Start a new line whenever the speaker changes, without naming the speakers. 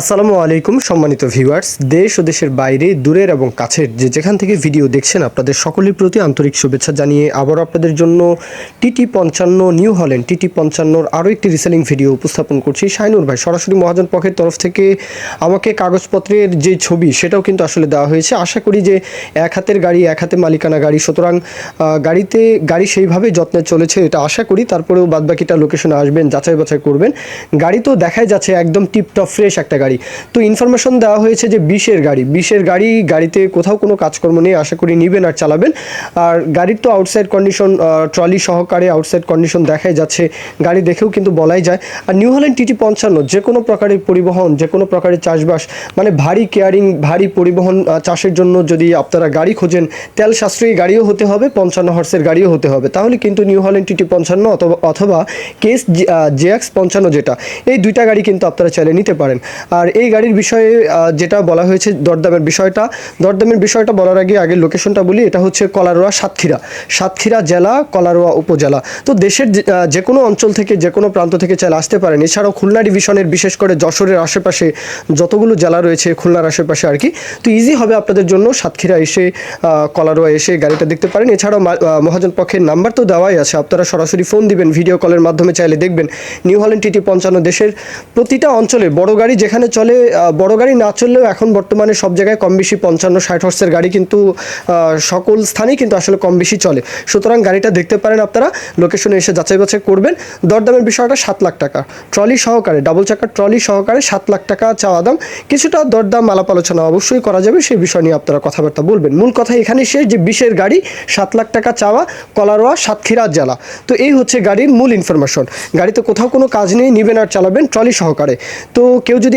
আসসালামু আলাইকুম, সম্মানিত ভিউয়ার্স। দেশ ও দেশের বাইরে, দূরের এবং কাছের যে যেখান থেকে ভিডিও দেখছেন, আপনাদের সকলের প্রতি আন্তরিক শুভেচ্ছা জানিয়ে আবারও আপনাদের জন্য টিটি পঞ্চান্ন নিউ হল্যান্ড, টিটি পঞ্চান্নর আরও একটি রিসেলিং ভিডিও উপস্থাপন করছি। শাইনুর ভাই, সরাসরি মহাজন পক্ষের তরফ থেকে আমাকে কাগজপত্রের যে ছবি, সেটাও কিন্তু আসলে দেওয়া হয়েছে। আশা করি যে এক হাতের গাড়ি, এক হাতে মালিকানা গাড়ি, সুতরাং গাড়িতে গাড়ি সেইভাবে যত্নে চলেছে এটা আশা করি। তারপরেও বাদবাকিটা লোকেশনে আসবেন যাচাই বাছাই করবেন। গাড়ি তো দেখাই যাচ্ছে, একদম টিপটপ ফ্রেশ একটা গাড়ি। তো ইনফরমেশন দেওয়া হয়েছে যে বিশের গাড়ি। বিশের গাড়ি গাড়িতে কোথাও কোনো কাজকর্ম নেই, আশা করি নিবেন আর চালাবেন। আর গাড়ির তো আউটসাইড কন্ডিশন ট্রলি সহকারে আউটসাইড কন্ডিশন দেখাই যাচ্ছে। গাড়ি দেখেও কিন্তু বলাই যায়। আর নিউ হল্যান্ড টিটি পঞ্চান্ন, যে কোনো প্রকারের পরিবহন, যে কোনো প্রকারের চাষবাস মানে ভারী কেয়ারিং ভারী পরিবহন চাষের জন্য যদি আপনারা গাড়ি খোঁজেন, তেল সাশ্রয়ী গাড়িও হতে হবে, পঞ্চান্ন হর্সের গাড়িও হতে হবে। তাহলে কিন্তু নিউ হল্যান্ড টিটি পঞ্চান্ন অথবা অথবা কেস জেএক্স পঞ্চান্ন যেটা, এই দুইটা গাড়ি কিন্তু আপনারা চাইলে নিতে পারেন। আর এই গাড়ির বিষয়ে যেটা বলা হয়েছে দরদামের বিষয়টা দরদামের বিষয়টা বলার আগে আগে লোকেশনটা বলি, এটা হচ্ছে কলারোয়া সাতক্ষীরা। সাতক্ষীরা জেলা, কলারোয়া উপজেলা। তো দেশের যে- কোনো অঞ্চল থেকে, যে কোনো প্রান্ত থেকে চাইলে আসতে পারেন। এছাড়াও খুলনা ডিভিশনের বিশেষ করে যশোরের আশেপাশে যতগুলো জেলা রয়েছে, খুলনার আশেপাশে আর কি, তো ইজি হবে আপনাদের জন্য সাতক্ষীরা এসে কলারোয়া এসে গাড়িটা দেখতে পারেন। এছাড়াও মহাজন পক্ষের নাম্বার তো দেওয়াই আছে। আপনারা সরাসরি ফোন দিবেন ভিডিও কলের মাধ্যমে চাইলে দেখবেন। নিউ হল্যান্ড টিটি পঞ্চান্ন দেশের প্রতিটা অঞ্চলে বড় গাড়ি যেখানে চলে বড় গাড়ি না চললেও এখন বর্তমানে সব জায়গায় কম বেশি পঞ্চান্ন, ষাট হর্সের গাড়ি কিন্তু সকল স্থানেই কিন্তু আসলে কম বেশি চলে। সুতরাং গাড়িটা দেখতে পারেন আপনারা লোকেশনে এসে যাচাই বাছাই করবেন। দরদামের বিষয়টা সাত লাখ টাকা। ট্রলি সহকারে ডাবল চাকার ট্রলি সহকারে সাত লাখ টাকা চাওয়া দাম। কিছুটা দরদাম, আলাপ আলোচনা অবশ্যই করা যাবে, সেই বিষয় নিয়ে আপনারা কথাবার্তা বলবেন। মূল কথা এখানে শেষ, যে বিশের গাড়ি, সাত লাখ টাকা চাওয়া, কলারোয়া, সাতক্ষীরা জেলা। তো এই হচ্ছে গাড়ির মূল ইনফরমেশন গাড়িতে কোথাও কোনো কাজ নেই, নিবেন আর চালাবেন ট্রলি সহকারে। তো কেউ যদি